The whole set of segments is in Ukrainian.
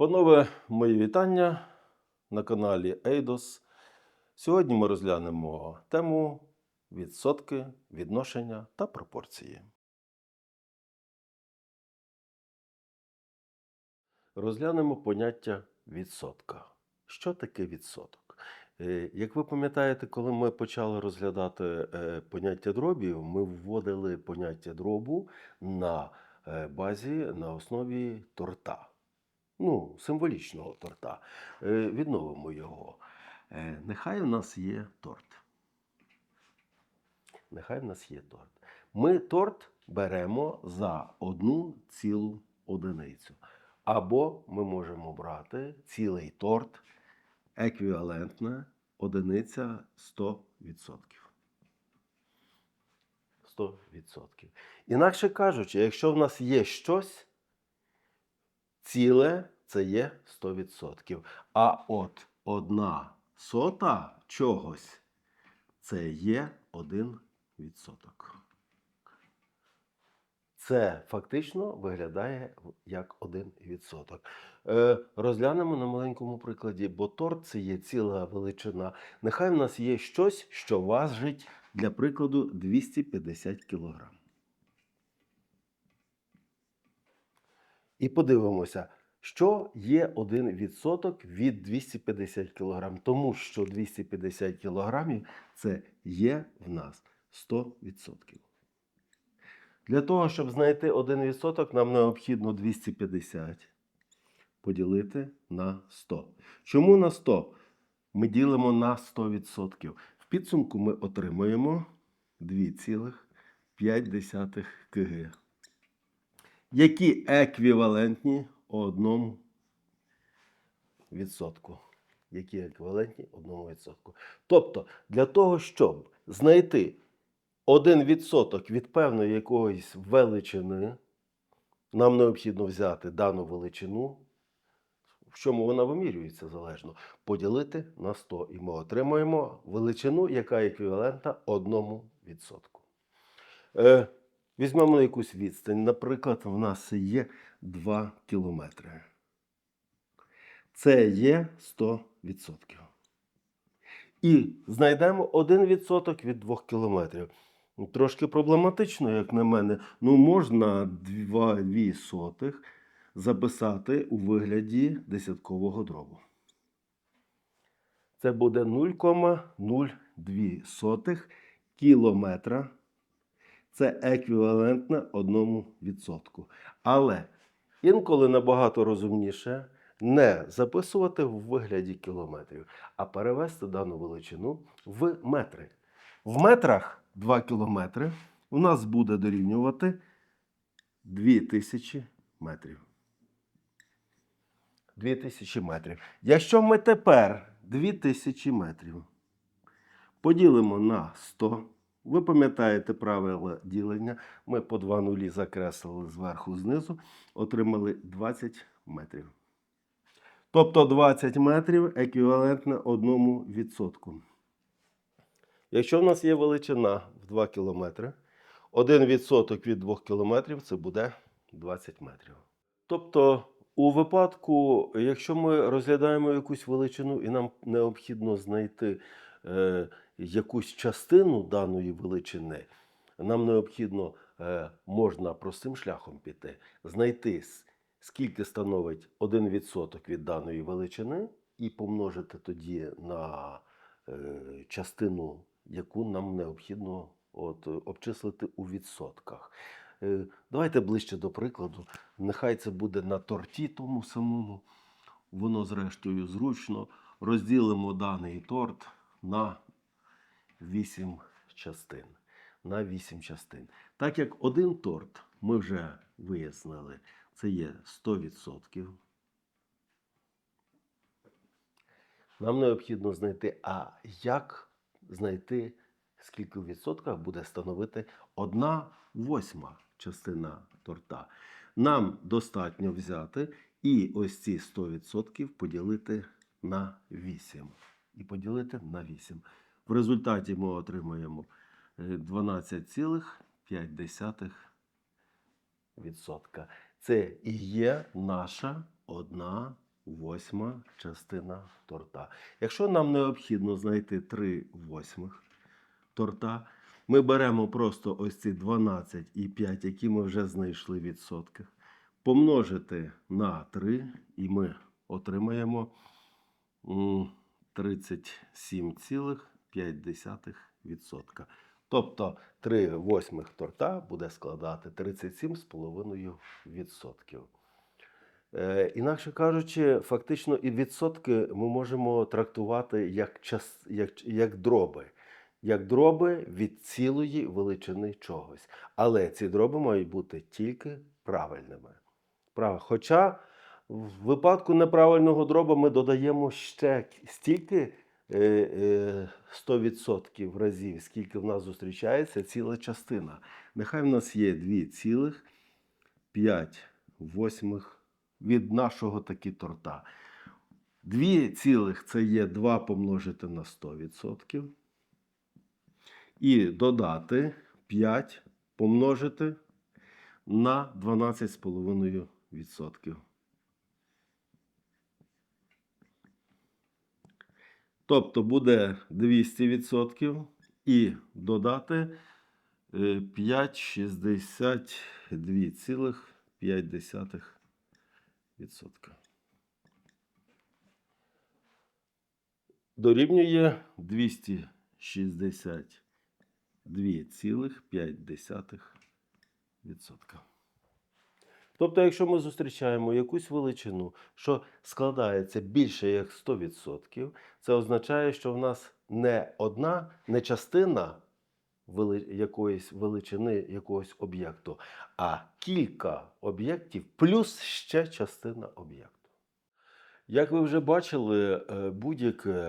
Панове, мої вітання на каналі Eidos. Сьогодні ми розглянемо тему відсотки, відношення та пропорції. Розглянемо поняття відсотка. Що таке відсоток? Е, Як ви пам'ятаєте, коли ми почали розглядати е, поняття дробів, ми вводили поняття дробу на базі на основі торта. Ну, символічного торта. Е, Відновимо його. Е, Нехай у нас є торт. Нехай в нас є торт. Ми торт беремо за одну цілу одиницю. Або ми можемо брати цілий торт еквівалентна одиниця 100%. 100%. Інакше кажучи, якщо в нас є щось, ціле це є 100%. А от одна сота чогось це є 1%. Це фактично виглядає як 1%. Е, розглянемо на маленькому прикладі, бо торт це є ціла величина. Нехай в нас є щось, що важить, для прикладу, 250 кг. І подивимося, що є 1% від 250 кг. Тому що 250 кг це є в нас 100%. Для того, щоб знайти 1%, нам необхідно 250 поділити на 100. Чому на 100? Ми ділимо на 100%. Підсумку ми отримуємо 2,5 кг, які еквівалентні 1 відсотку. Які еквівалентні 1%. Тобто, для того, щоб знайти 1% від певної якоїсь величини, нам необхідно взяти дану величину, в чому вона вимірюється залежно, поділити на 100. І ми отримуємо величину, яка еквівалентна 1%. Е, візьмемо якусь відстань. Наприклад, в нас є 2 кілометри. Це є 100%. І знайдемо 1% від 2 кілометрів. Трошки проблематично, як на мене. Ну, можна 2, 2 сотих записати у вигляді десяткового дробу. Це буде 0,02 кілометра. Це еквівалентно 1%. Але інколи набагато розумніше не записувати в вигляді кілометрів, а перевести дану величину в метри. В метрах 2 кілометри у нас буде дорівнювати 2000 метрів. 2000 метрів. Якщо ми тепер 2000 метрів поділимо на 100, ви пам'ятаєте правила ділення, ми по два нулі закреслили зверху знизу, отримали 20 метрів. Тобто 20 метрів еквівалентно 1%. Якщо в нас є величина в 2 км, 1% від 2 км це буде 20 метрів. Тобто, у випадку, якщо ми розглядаємо якусь величину і нам необхідно знайти е, якусь частину даної величини, нам необхідно, е, можна простим шляхом піти, знайти скільки становить 1% від даної величини, і помножити тоді на е, частину, яку нам необхідно от, обчислити у відсотках. Е, Давайте ближче до прикладу. Нехай це буде на торті тому самому. Воно, зрештою, зручно. Розділимо даний торт на 8 частин. На 8 частин. Так як один торт ми вже вияснили, це є 100%. Нам необхідно знайти, а як знайти, скільки в відсотках буде становити одна восьма частина торта. Нам достатньо взяти і ось ці 100% поділити на 8. І поділити на 8. В результаті ми отримаємо е, 12,5%. Це і є наша одна восьма частина торта. Якщо нам необхідно знайти 3 восьмих торта, ми беремо просто ось ці 12 і 5, які ми вже знайшли в відсотках, помножити на 3, і ми отримаємо 37,5%. Тобто 3 восьмих торта буде складати 37,5%. Е, інакше кажучи, фактично і відсотки ми можемо трактувати як, час, як, як дроби. Як дроби від цілої величини чогось. Але ці дроби мають бути тільки правильними. Хоча в випадку неправильного дроба ми додаємо ще стільки е, е, 100% разів, скільки в нас зустрічається ціла частина. Нехай в нас є 2,5 восьмих від нашого таки торта. 2 цілих це є 2 помножити на 100%. І додати 5 помножити на 12,5%. Тобто буде 200% і додати е, 5,62,5%. Дорівнює 262,5%. Тобто, якщо ми зустрічаємо якусь величину, що складається більше як 100%, це означає, що в нас не одна, не частина якоїсь величини якогось об'єкту, а кілька об'єктів плюс ще частина об'єкту. Як ви вже бачили, е,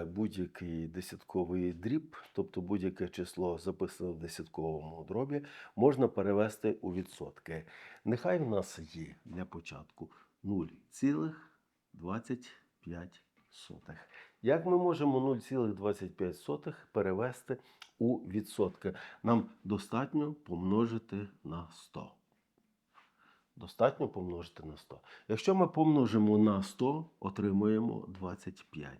будь-який десятковий дріб, тобто будь-яке число записане в десятковому дробі, можна перевести у відсотки. Нехай в нас є для початку 0,25. Як ми можемо 0,25 перевести у відсотки? Нам достатньо помножити на 100. Достатньо помножити на 100. Якщо ми помножимо на 100, отримуємо 25.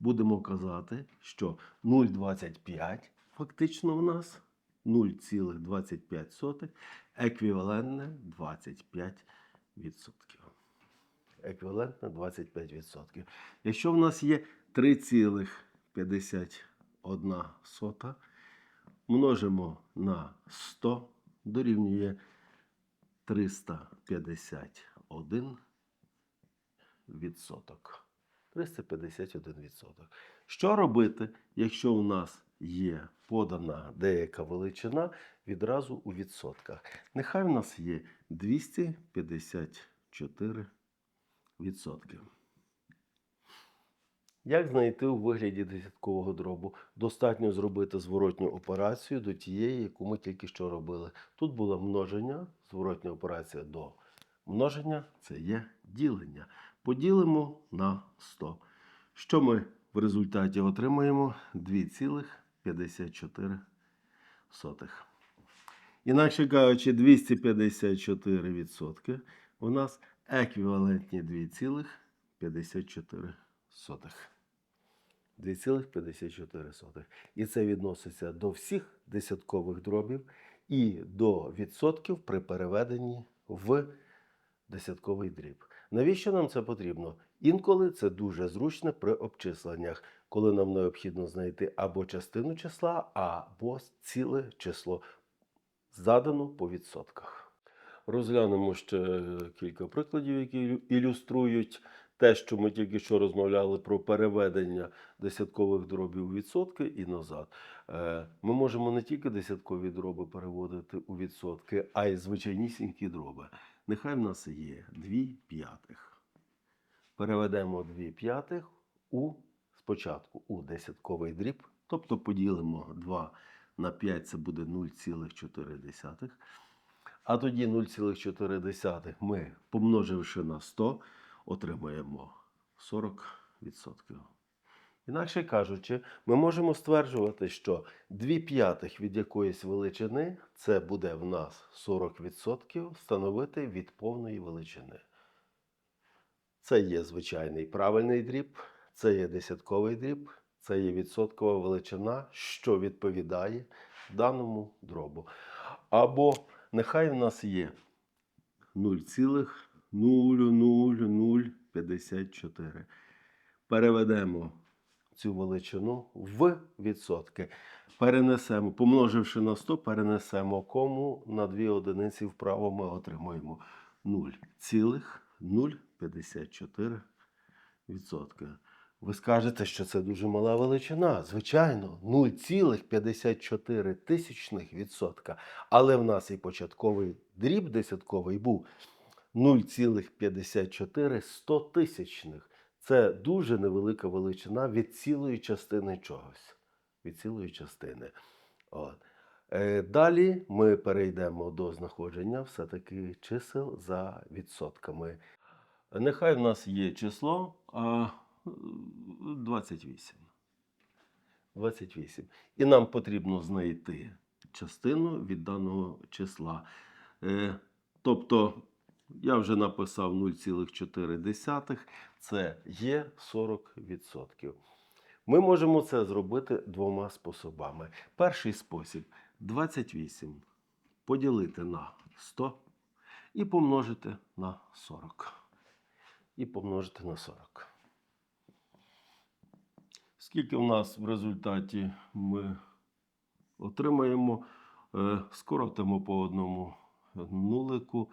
Будемо казати, що 0,25 фактично в нас 0,25 еквівалентне 25%. Еквівалентне 25%. Якщо в нас є 3,51 множимо на 100 дорівнює 351 відсоток. 351 відсоток. Що робити, якщо у нас є подана деяка величина відразу у відсотках? Нехай в нас є 254 відсотки. Як знайти у вигляді десяткового дробу? Достатньо зробити зворотню операцію до тієї, яку ми тільки що робили. Тут було множення, зворотня операція до множення це є ділення. Поділимо на 100. Що ми в результаті отримаємо? 2,54. Інакше кажучи, 254% у нас еквівалентні 2,54. 2,54. І це відноситься до всіх десяткових дробів і до відсотків при переведенні в десятковий дріб. Навіщо нам це потрібно? Інколи це дуже зручно при обчисленнях, коли нам необхідно знайти або частину числа, або ціле число, задано по відсотках. Розглянемо ще кілька прикладів, які ілюструють те, що ми тільки що розмовляли про переведення десяткових дробів у відсотки і назад. Е, Ми можемо не тільки десяткові дроби переводити у відсотки, а й звичайнісінькі дроби. Нехай в нас є 2 п'ятих. Переведемо 2 п'ятих у спочатку у десятковий дріб, тобто поділимо 2 на 5, це буде 0,4. А тоді 0,4 ми, помноживши на 100, отримаємо 40%. Інакше кажучи, ми можемо стверджувати, що 2 п'ятих від якоїсь величини це буде в нас 40% становити від повної величини. Це є звичайний правильний дріб, це є десятковий дріб, це є відсоткова величина, що відповідає даному дробу. Або нехай в нас є 0,00054. Переведемо цю величину в відсотки. Перенесемо, помноживши на 100, перенесемо кому на 2 одиниці вправо ми отримуємо 0,054 відсотка. Ви скажете, що це дуже мала величина. Звичайно, 0,54 тисячних відсотка. Але в нас і початковий дріб десятковий був 0,54 стотисячних. Це дуже невелика величина від цілої частини чогось. Від цілої частини. От. Е, Далі ми перейдемо до знаходження все-таки чисел за відсотками. Нехай в нас є число 28. 28. І нам потрібно знайти частину від даного числа. Е, тобто, я вже написав 0,4, це є 40%. Ми можемо це зробити двома способами. Перший спосіб 28 поділити на 100 і помножити на 40. І помножити на 40. Скільки в нас в результаті ми отримаємо, Е, скоротимо по одному нулику,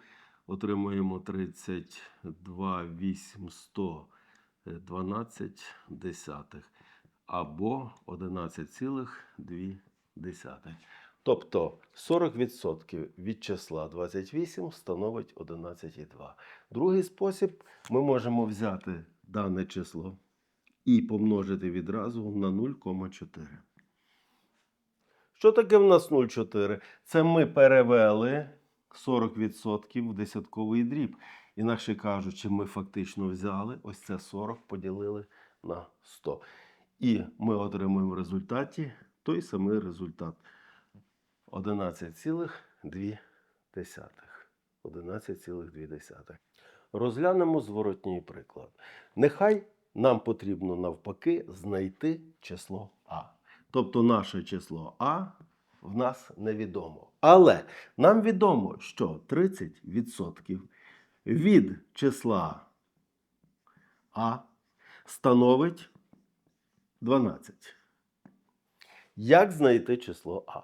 отримаємо 32 812 десятих або 11,2. Тобто 40% від числа 28 становить 11,2. Другий спосіб ми можемо взяти дане число і помножити відразу на 0,4. Що таке в нас 0,4? Це ми перевели 40% в десятковий дріб. Інакше кажучи, ми фактично взяли ось це 40, поділили на 100. І ми отримуємо в результаті той самий результат 11,2. 11,2. Розглянемо зворотній приклад. Нехай нам потрібно навпаки знайти число А. Тобто наше число А в нас невідомо. Але нам відомо, що 30% від числа А становить 12. Як знайти число А?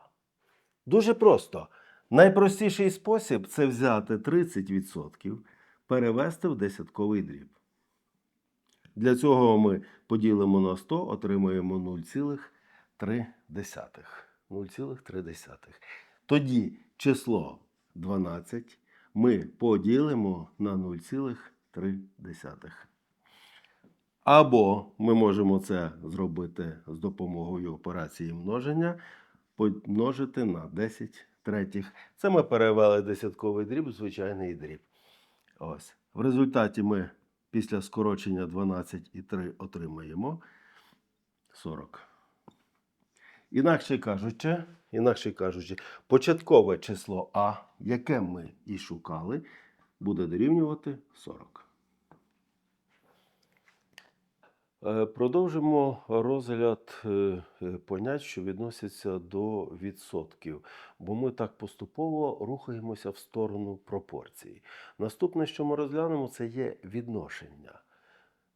Дуже просто. Найпростіший спосіб це взяти 30%, перевести в десятковий дріб. Для цього ми поділимо на 100, отримаємо 0,3. 0,3. Тоді число 12 ми поділимо на 0,3. Або ми можемо це зробити з допомогою операції множення, помножити на 10 третіх. Це ми перевели десятковий дріб, звичайний дріб. Ось. В результаті ми після скорочення 12 і 3 отримаємо 40. Інакше кажучи, інакше кажучи, початкове число А, яке ми і шукали, буде дорівнювати 40. Е, Продовжимо розгляд е, е, понять, що відносяться до відсотків, бо ми так поступово рухаємося в сторону пропорцій. Наступне, що ми розглянемо, це є відношення.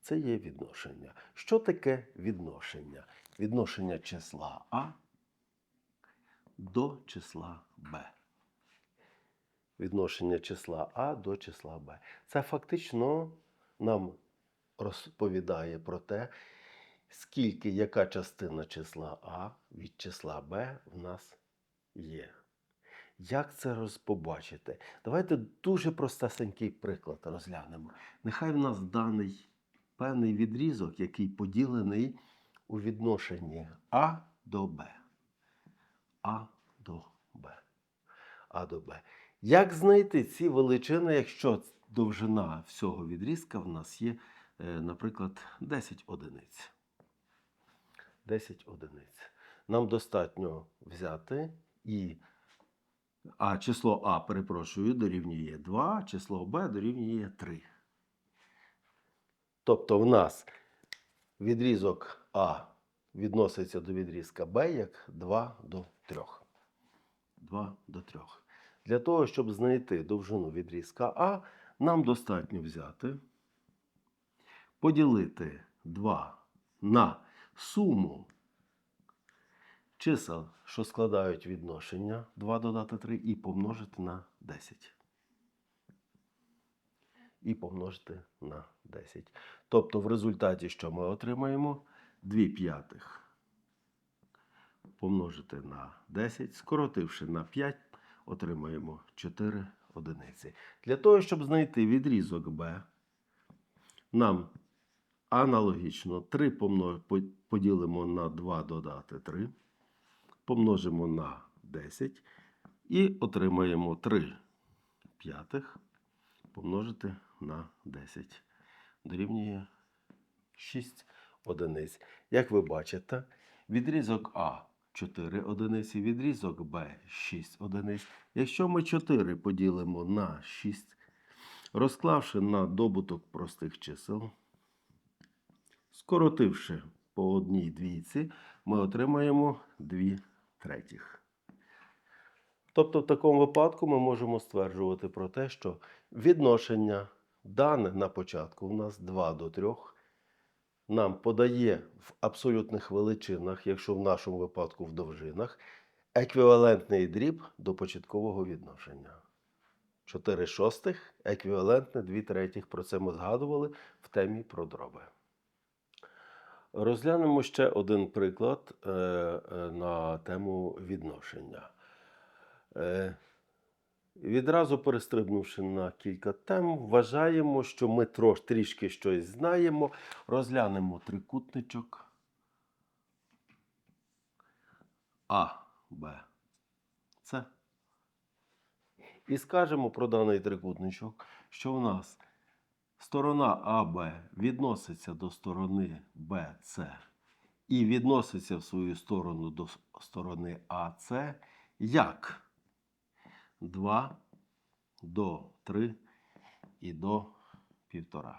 Це є відношення. Що таке відношення? Відношення числа А до числа Б. Відношення числа А до числа Б. Це фактично нам розповідає про те, скільки яка частина числа А від числа Б в нас є. Як це розпобачити? Давайте дуже простесенький приклад розглянемо. Нехай в нас даний певний відрізок, який поділений у відношенні А до Б. А до Б. А до Б. Як знайти ці величини, якщо довжина всього відрізка в нас є, е, наприклад, 10 одиниць? 10 одиниць. Нам достатньо взяти і а число А, перепрошую, дорівнює 2, число Б дорівнює 3. Тобто в нас відрізок А відноситься до відрізка Б як 2 до 3. 2 до 3. Для того, щоб знайти довжину відрізка А, нам достатньо взяти, поділити 2 на суму чисел, що складають відношення 2 додати 3, і помножити на 10. І помножити на 10. Тобто, в результаті, що ми отримаємо? 2 п'ятих помножити на 10, скоротивши на 5, отримаємо 4 одиниці. Для того, щоб знайти відрізок Б, нам аналогічно 3 поділимо на 2 додати 3, помножимо на 10 і отримаємо 3 п'ятих помножити на 10. Дорівнює 6 одиниць. Як ви бачите, відрізок А 4 одиниці, відрізок Б 6 одиниць. Якщо ми 4 поділимо на 6, розклавши на добуток простих чисел, скоротивши по одній двійці, ми отримаємо 2 третіх. Тобто, в такому випадку ми можемо стверджувати про те, що відношення дане на початку у нас 2 до 3 нам подає в абсолютних величинах, якщо в нашому випадку в довжинах, еквівалентний дріб до початкового відношення. 4 шостих еквівалентне 2 третіх. Про це ми згадували в темі про дроби. Розглянемо ще один приклад е, е, на тему відношення. Відразу перестрибнувши на кілька тем, вважаємо, що ми трош, трішки щось знаємо. Розглянемо трикутничок А, Б, С. І скажемо про даний трикутничок, що в нас сторона АБ відноситься до сторони БС і відноситься в свою сторону до сторони АС як 2 до 3 і до 1,5.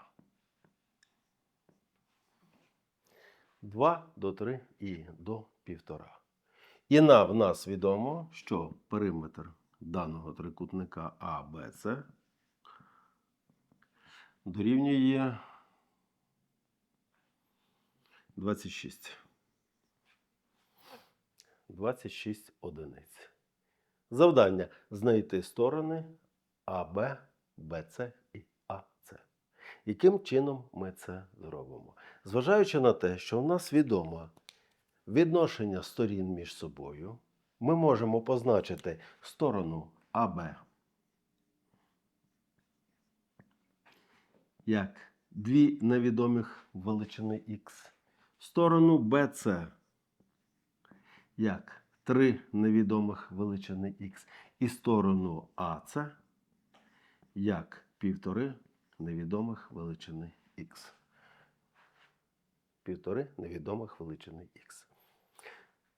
2 до 3 і до 1,5. І на, в нас відомо, що периметр даного трикутника АБЦ дорівнює 26. 26 одиниць. Завдання знайти сторони АБ, БЦ і АЦ. Яким чином ми це зробимо? Зважаючи на те, що в нас відомо відношення сторін між собою, ми можемо позначити сторону АБ як дві невідомих величини Х, сторону БЦ як три невідомих величини Х, і сторону АЦ як півтори невідомих величини Х. Півтори невідомих величини Х.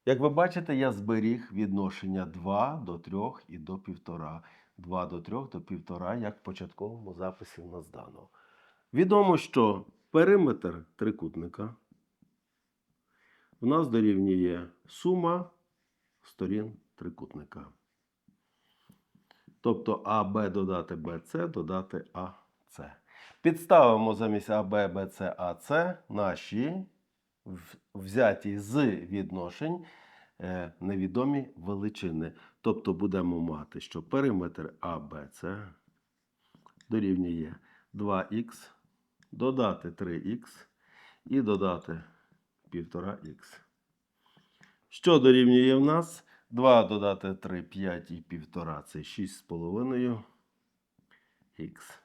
Як ви бачите, я зберіг відношення 2 до 3 і до 1,5. 2 до 3 до 1,5, як в початковому записі в нас дано. Відомо, що периметр трикутника у нас дорівнює сума сторін трикутника. Тобто АБ додати БЦ додати АЦ. Підставимо замість АБ, БЦ, АЦ наші взяті з відношень е, невідомі величини. Тобто будемо мати, що периметр АБЦ дорівнює 2х, додати 3х і додати 1,5х. Що дорівнює в нас? 2 додати 3, 5 і 1,5 це 6,5 х.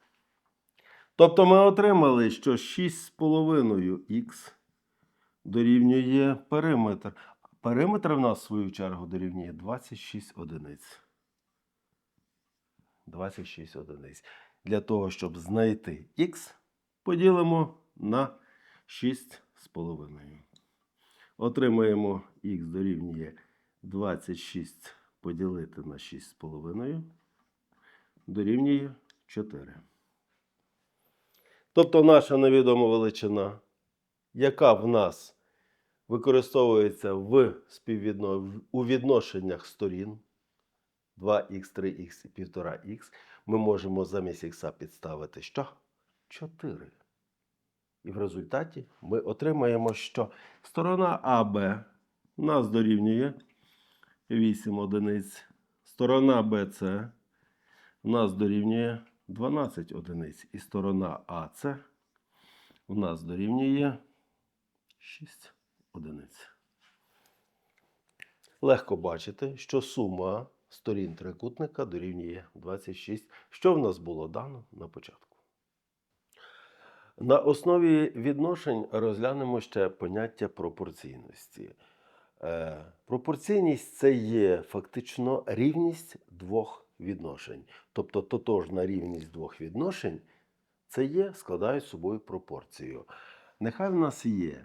Тобто ми отримали, що 6,5 х дорівнює периметр. Периметр в нас, в свою чергу, дорівнює 26 одиниць. 26 одиниць. Для того, щоб знайти х, поділимо на 6,5. Отримаємо х дорівнює 26 поділити на 6,5 дорівнює 4. Тобто наша невідома величина, яка в нас використовується в співвідно... у відношеннях сторін 2х, 3х і 1,5х, ми можемо замість х підставити що? 4. І в результаті ми отримаємо, що сторона АБ нас дорівнює 8 одиниць. Сторона БЦ нас дорівнює 12 одиниць. І сторона АЦ у нас дорівнює 6 одиниць. Легко бачити, що сума сторін трикутника дорівнює 26, що в нас було дано на початку. На основі відношень розглянемо ще поняття пропорційності. Е, пропорційність це є фактично рівність двох відношень. Тобто тотожна рівність двох відношень це є, складають собою пропорцію. Нехай в нас є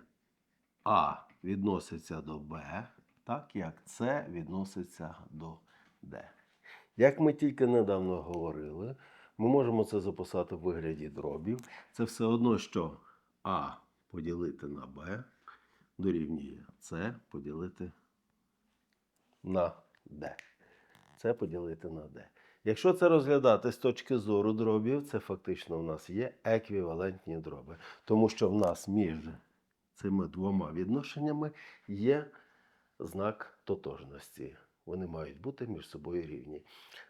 А відноситься до Б, так як С відноситься до Д. Як ми тільки недавно говорили, ми можемо це записати в вигляді дробів. Це все одно, що А поділити на Б дорівнює С поділити на Д. Це поділити на Д. Якщо це розглядати з точки зору дробів, це фактично в нас є еквівалентні дроби. Тому що в нас між цими двома відношеннями є знак тотожності. Вони мають бути між собою рівні.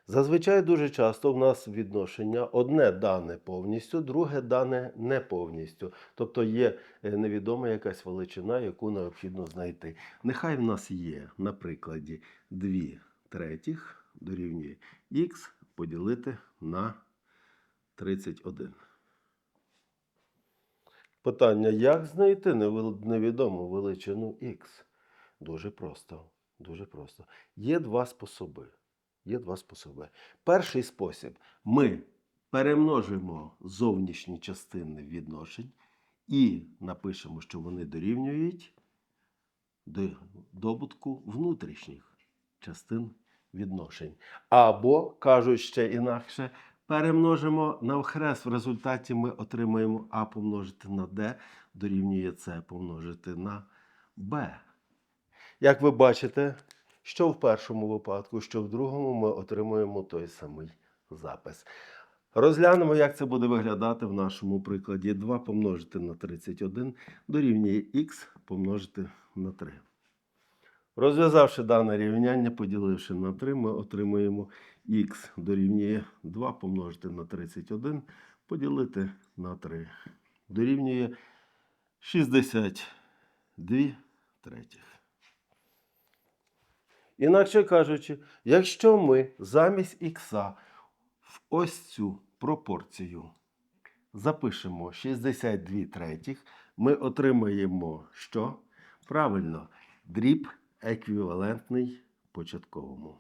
Зазвичай дуже часто в нас відношення одне дане повністю, друге дане не повністю. Тобто є е, невідома якась величина, яку необхідно знайти. Нехай в нас є на прикладі 2 третіх дорівнює х поділити на 31. Питання, як знайти невідому величину х? Дуже просто. Дуже просто. Є два способи. Є два способи. Перший спосіб ми перемножимо зовнішні частини відношень і напишемо, що вони дорівнюють добутку внутрішніх частин відношень. Або, кажуть ще інакше, перемножимо навхрест. В результаті ми отримаємо А помножити на Д, дорівнює С помножити на Б. Як ви бачите, що в першому випадку, що в другому ми отримуємо той самий запис. Розглянемо, як це буде виглядати в нашому прикладі. 2 помножити на 31 дорівнює х помножити на 3. Розв'язавши дане рівняння, поділивши на 3, ми отримуємо х дорівнює 2 помножити на 31, поділити на 3. Дорівнює 62 третіх. Інакше кажучи, якщо ми замість х в ось цю пропорцію запишемо 62 третіх, ми отримаємо що? Правильно, дріб еквівалентний початковому.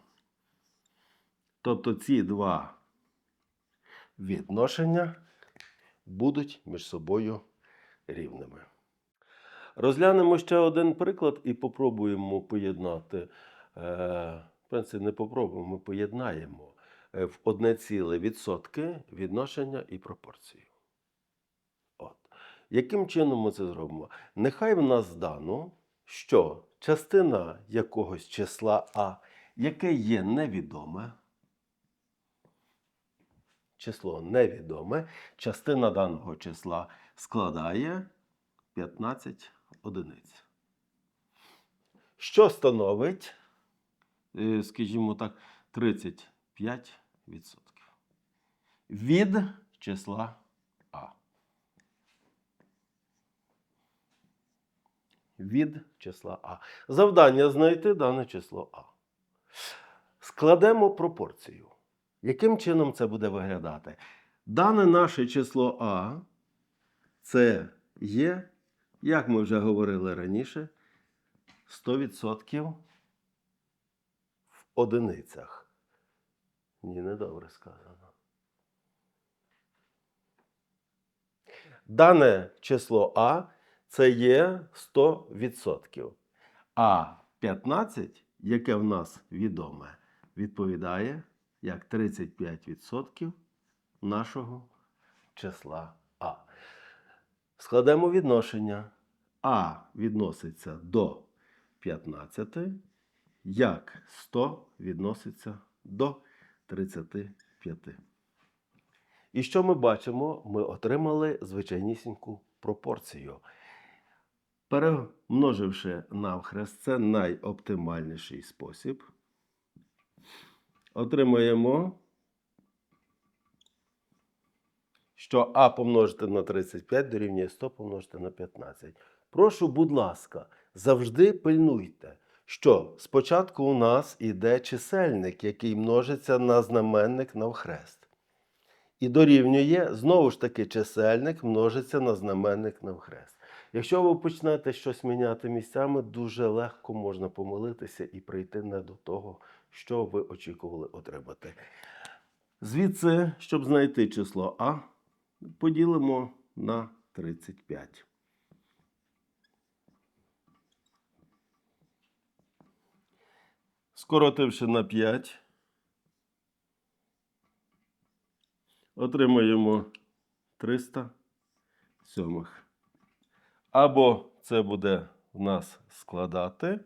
Тобто ці два відношення будуть між собою рівними. Розглянемо ще один приклад і попробуємо поєднати. Е, В принципі, не попробуємо, ми поєднаємо е, в одне ціле відсотки, відношення і пропорцію. От. Яким чином ми це зробимо? Нехай в нас дано, що частина якогось числа А, яке є невідоме, число невідоме, частина даного числа складає 15 одиниць. Що становить, скажімо так, 35% від числа А. Від числа А. Завдання знайти дане число А. Складемо пропорцію. Яким чином це буде виглядати? Дане наше число А це є, як ми вже говорили раніше, 100% в одиницях. Ні, не добре сказано. Дане число А це є 100%. А 15, яке в нас відоме, відповідає як 35% нашого числа А. Складемо відношення. А відноситься до 15, як 100 відноситься до 35. І що ми бачимо? Ми отримали звичайнісіньку пропорцію. Перемноживши навхрест, це найоптимальніший спосіб. Отримаємо, що А помножити на 35 дорівнює 100 помножити на 15. Прошу, будь ласка, завжди пильнуйте, що спочатку у нас іде чисельник, який множиться на знаменник навхрест. І дорівнює знову ж таки чисельник множиться на знаменник навхрест. Якщо ви почнете щось міняти місцями, дуже легко можна помилитися і прийти не до того, що ви очікували отримати. Звідси, щоб знайти число А, поділимо на 35. Скоротивши на 5, отримаємо 300 сьомих. Або це буде в нас складати.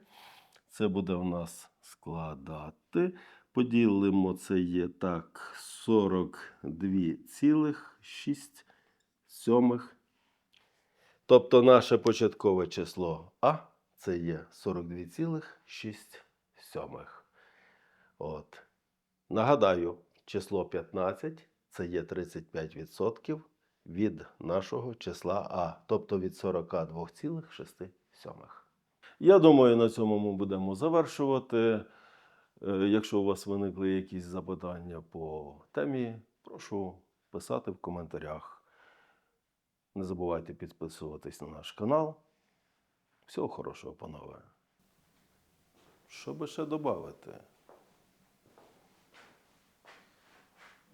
Це буде в нас складати. Поділимо це є так 42,6 сьомих. Тобто наше початкове число А це є 42,6 сьомих. От. Нагадаю, число 15 це є 35% від нашого числа А, тобто від 42,6. Я думаю, на цьому ми будемо завершувати. Е, Якщо у вас виникли якісь запитання по темі, прошу писати в коментарях. Не забувайте підписуватись на наш канал. Всього хорошого, панове. Що би ще додати?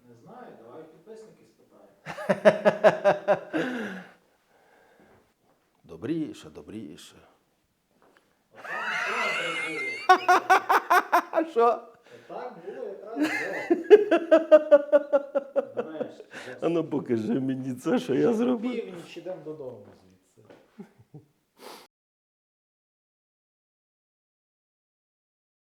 Не знаю, давай підписники спитаємо. Добріше, добріше. А що? так було якраз. Знаєш, А ну покажи мені це, що я зробив. північ ідемо додому.